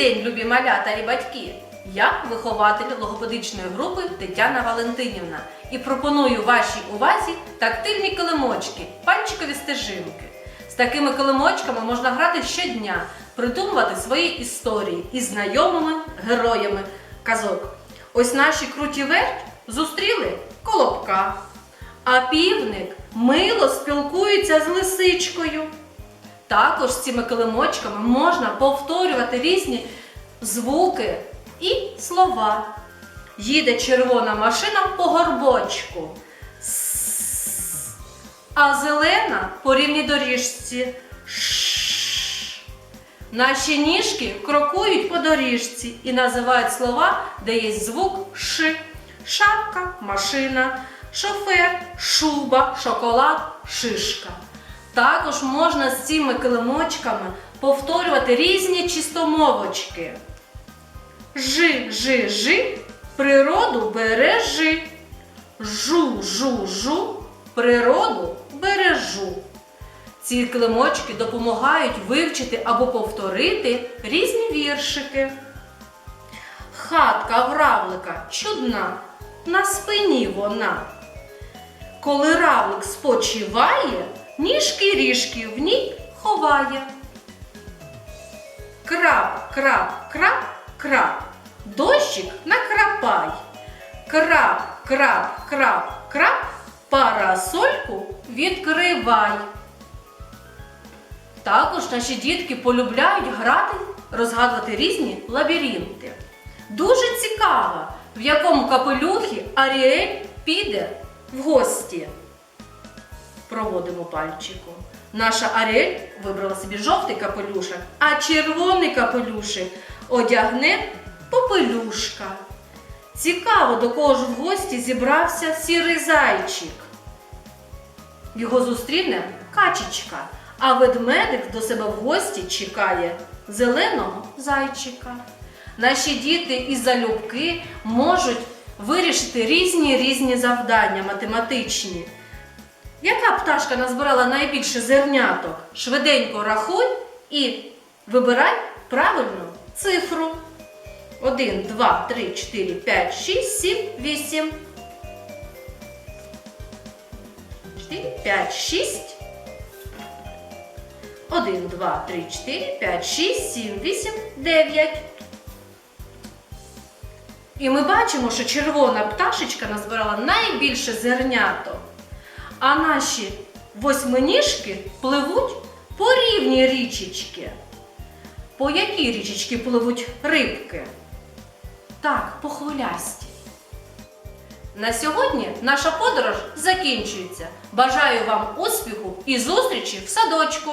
день, любі малята і батьки! Я вихователь логопедичної групи Тетяна Валентинівна і пропоную вашій увазі тактильні килимочки, пальчикові стежинки. З такими килимочками можна грати щодня, придумувати свої історії із знайомими героями казок. Ось наші круті верть зустріли колобка, а півник мило спілкується з лисичкою. Також цими килимочками можна повторювати різні звуки і слова. Їде червона машина по горбочку. А зелена по рівній доріжці. Наші ніжки крокують по доріжці і називають слова, де є звук Ш. Шапка, машина, шофер, шуба, шоколад, шишка. Також можна з цими килимочками повторювати різні чистомовочки. Жи, жи, жи, природу бережи. Жу, жу, жу, природу бережу. Ці килимочки допомагають вивчити або повторити різні віршики. Хатка равлика чудна, на спині вона. Коли равлик спочиває, ніжки ріжки в ній ховає. Крап, крап, крап, крап, дощик накрапай. Крап, крап, крап, крап, парасольку відкривай. Також наші дітки полюбляють грати, розгадувати різні лабіринти. Дуже цікаво, в якому капелюхі Аріель піде в гості. Проводимо пальчиком. Наша Аріель вибрала собі жовтий капелюшок, а червоний капелюшик одягне попелюшка. Цікаво, до кого ж в гості зібрався сірий зайчик. Його зустріне качечка, а ведмедик до себе в гості чекає зеленого зайчика. Наші діти і залюбки можуть вирішити різні різні завдання математичні. Яка пташка назбирала найбільше зерняток? Швиденько рахуй і вибирай правильну цифру. 1, 2, 3, 4, 5, 6, 7, 8. 4, 5, 6. 1, 2, 3, 4, 5, 6, 7, 8, 9. І ми бачимо, що червона пташечка назбирала найбільше зерняток. А наші восьминіжки пливуть по рівній річечки. По якій річечки пливуть рибки? Так, по хвилясті. На сьогодні наша подорож закінчується. Бажаю вам успіху і зустрічі в садочку!